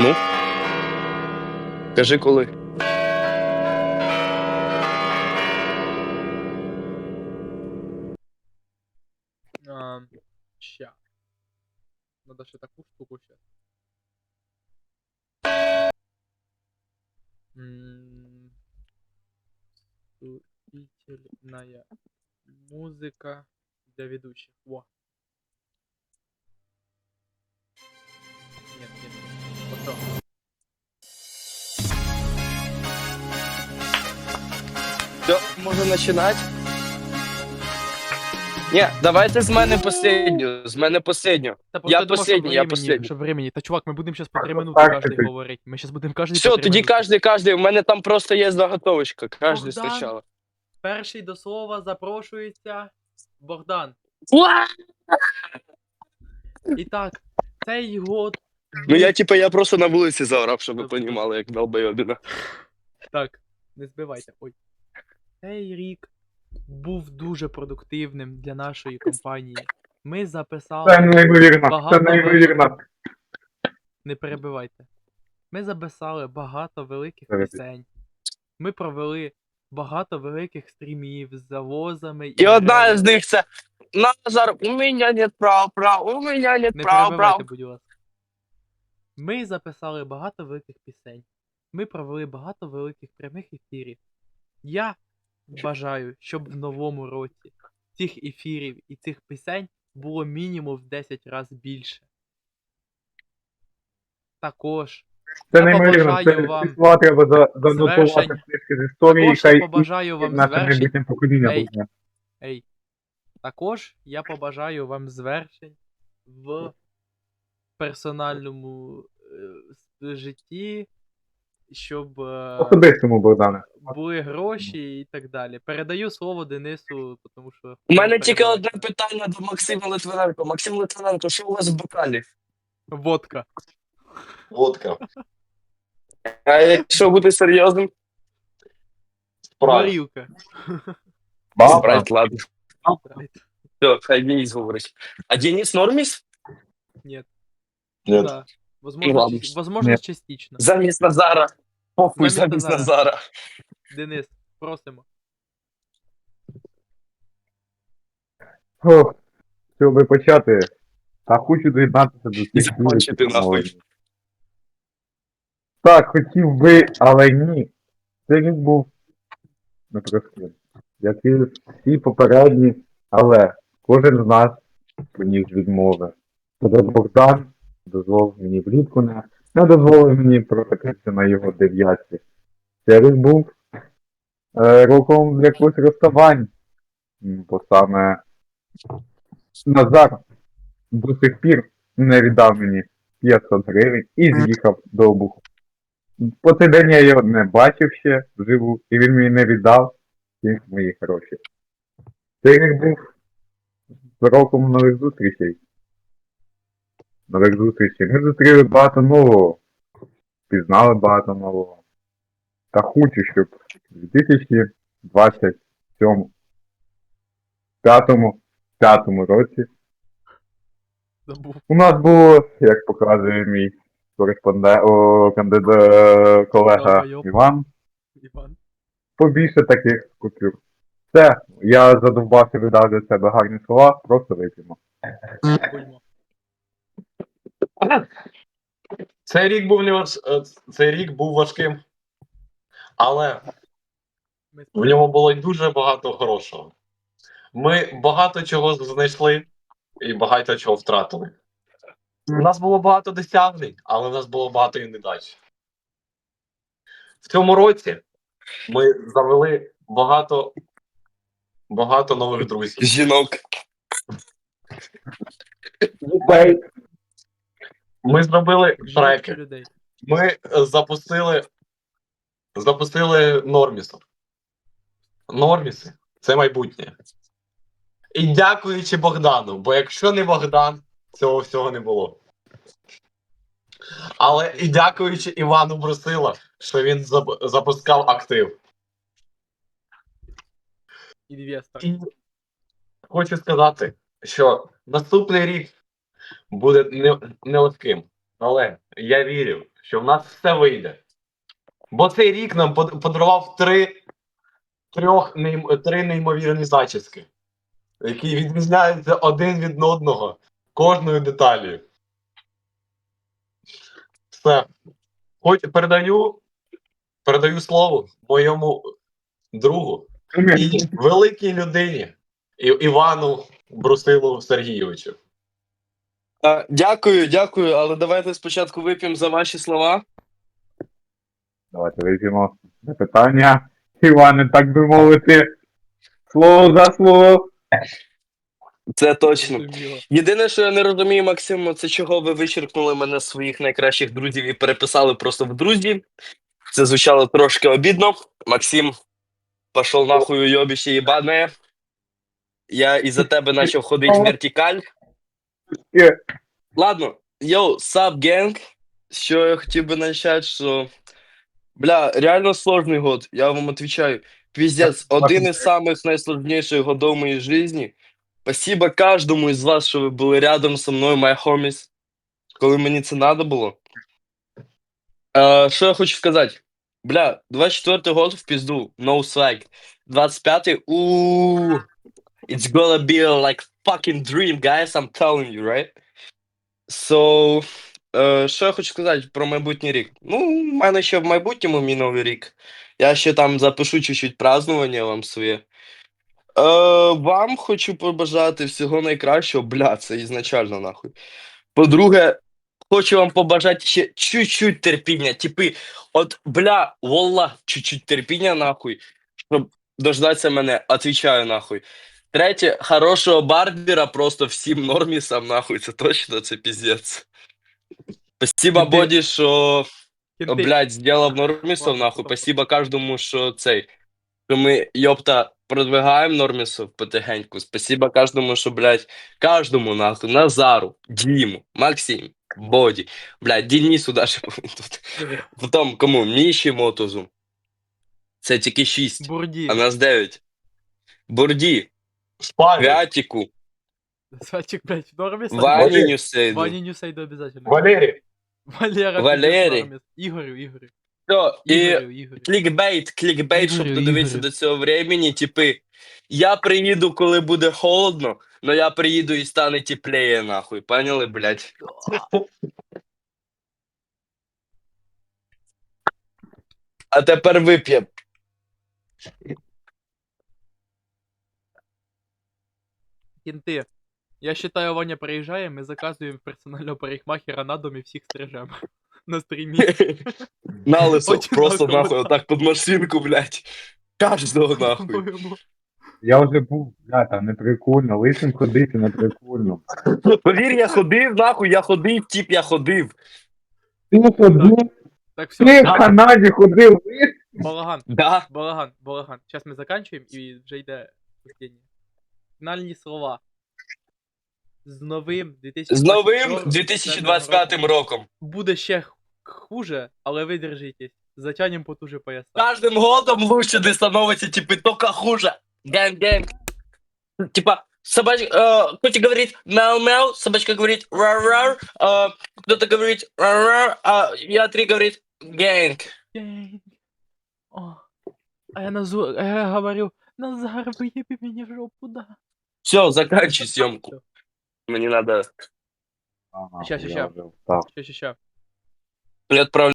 Ну? Кажи коли. А, ща. Надо ще таку штуку ще. Вступительная музыка для ведущих. Во. Все, можна починати? Ні, давайте з мене последню. З мене последню. Та Я думав, последній, я времени- последній. Щоб времени. Та чувак, ми будемо зараз по 3 минути ти- говорити. Ми зараз будемо кожний Все, тоді кожний, кожний. У мене там просто є заготовочка. Кожний Богдан. спочатку. Перший до слова запрошується Богдан. І так, цей год. Ну я типа, я просто на вулиці заорав, щоб ви понімали, як долбойобіна. Так, не збивайте. Ой. Цей рік був дуже продуктивним для нашої компанії. Ми записали. Це неймовірно, Багато це неймовірно. Не перебивайте. Ми записали багато великих пісень. Ми провели багато великих стрімів з завозами. І одна грелями. з них це Назар, у мене нет прав, прав, у мене нет Не прав, перебивайте, прав. будь ласка. Ми записали багато великих пісень. Ми провели багато великих прямих ефірів. Я бажаю, щоб в новому році цих ефірів і цих пісень було мінімум в 10 разів більше. Також, Це Я неймовірно. Це вам слова треба за- занотувати звершень. книжки з історії, також я побажаю вам звершень. покоління Ей. буде. Ей. Також я побажаю вам звершень в персональному е, житті, щоб е, Особистому, Богдане. були гроші і так далі. Передаю слово Денису, тому що. У мене тільки одне питання до Максима Литвиненко. Максим Литвиненко, що у вас в бокалі? Водка. Водка. А якщо бути серйозним? Спрайт. Горілка. Спрайт, ладно. Спрайт. Все, хай Денис говорить. А Денис норміс? Нет. Ні. Да. Ну Возможно, ладно. возможно Нет. частично. Замість Назара. Похуй, Замість замість Назара. Назара. Денис, просимо. Ох, щоб почати, та хочу доєднатися до І цих закончити, вулиць, нахуй. Так, хотів би, але ні. Це рік був непростим. Як і всі попередні, але кожен з нас приніс відмови. Тоді Богдан дозволив мені влітку не, не дозволив мені прокатитися на його дев'ятці. Рік був е, роком для якогось розставань. Бо саме Назар до сих пір не віддав мені 500 гривень і з'їхав до обуху. По цей день я його не бачив ще вживу, і він мені не віддав всі мої гроші. Рік був з роком нових зустрічей. Нових зустрічей. Ми зустріли багато нового, пізнали багато нового. Та хочу, щоб в 2027 п'ятому, п'ятому році Забув. у нас було, як показує мій кореспондент, о, кандидат, колега Іван, Іван. побільше таких купюр. Все, я задовбався видав для себе гарні слова, просто вип'ємо. Цей рік був не е, цей рік був важким, але в ньому було й дуже багато хорошого. Ми багато чого знайшли і багато чого втратили. У нас було багато досягнень, але у нас було багато і недач. В цьому році ми завели багато, багато нових друзів. Жінок. Ми зробили треки. людей. Ми е, запустили, запустили Нормісу. Норміси це майбутнє. І дякуючи Богдану, бо якщо не Богдан, цього всього не було. Але і дякуючи Івану Брусила, що він зап- запускав актив. І хочу сказати, що наступний рік буде не- нелегким. Але я вірю, що в нас все вийде. Бо цей рік нам подарував три, трьох три неймовірні зачіски, які відрізняються один від одного кожною деталію. Все. Хоч передаю, передаю слово моєму другу і великій людині Івану Брусилу Сергійовичу. А, дякую, дякую, але давайте спочатку вип'ємо за ваші слова. Давайте вип'ємо запитання. Іване, так би мовити, слово за слово. Це точно. Єдине, що я не розумію, Максим, це чого ви вичеркнули мене з своїх найкращих друзів і переписали просто в друзі. Це звучало трошки обідно. Максим, пішов нахуй уйобище їбане. Я із-за тебе почав ходити вертикаль. Е. Ладно, йоу, саб генг. Що я хотів би почати, що. Бля, реально сложний год, я вам отвечаю. Пиздец, один із самых найсложнейших годов моей жизни. Спасибо каждому із вас, що ви були рядом со мною, my homies, коли мені це надо було. Е, що я хочу сказати? Бля, 24-й год в пізду, no swag. 25-й, ууу. It's gonna be like fucking dream, guys, I'm telling you, right? So, е, що я хочу сказати про майбутній рік? Ну, в мене ще в майбутньому мій новий рік. Я ще там запишу чуть-чуть празднування вам своє. Е, вам хочу побажати всього найкращого, бля, це ізначально нахуй. По-друге, хочу вам побажати ще чуть-чуть терпіння. Типи, от, бля, волла, чуть-чуть терпіння, нахуй, щоб дождатися мене, отвічаю нахуй. Третє, хорошого барбера просто всім нормісам, нахуй, це точно, це піздець. Спасибо, Боді, що. Блять, сделав нормісов, нахуй. Спасибо каждому, що цей. Що ми, йопта, продвигаємо нормісов потихеньку. Спасибо каждому, що, блядь, каждому, нахуй, Назару, Діму, Максим, Боді, блядь, Денису даже тут. Потім кому? Міші Мотозу. Це тільки 6, Бурді. а нас 9. Бурді, Шпарі, Вятіку, Святчик, блядь, в нормі сам? Вані Валерій. Нюсейду. Вані обязательно. Валерій, Валера. Валерій. норміс. Ігорю, Ігорю. Все, і Ігорю, Ігорю. клікбейт, клікбейт, щоб Ігорю, додивитися Ігорю. до цього времени, типи. Я приїду, коли буде холодно, но я приїду і стане теплее, нахуй. Поняли, блядь? А тепер вип'єм. Кінти. Я считаю, Ваня приїжджає, ми заказуємо персонального парикмахера на домі всіх стрижемо. На стрімі. На лисо, просто нахуй, так. отак під машинку, блядь. Каждого нахуй. Я вже був, бля, там не прикольно, лисим ходити не прикольно. Повір, я ходив, нахуй, я ходив, тип, я ходив. Ти ходив, Так, все. ти в Канаді ходив, лис? Балаган. Да. Балаган, балаган. Зараз ми заканчуємо і вже йде останнє Фінальні слова. З новим 2025 З новим 2025 роком. Буде ще х- хуже, але ви держитесь. Затянем потуже пояса. Каждым годом лучше ты становишься, типа, только хуже. Гэнг-гэнг. Типа, собачка, э, котик говорит мяу-мяу, собачка говорит ра-ра, э, кто-то говорит ра-ра, а я три говорит гэнг. Гэнг. О. А я назу... а я говорю, Назар, выеби меня в жопу, да. Все, заканчивай съемку. Мне надо Ага, Ща, ща, я ща. ща, ща. отправлять.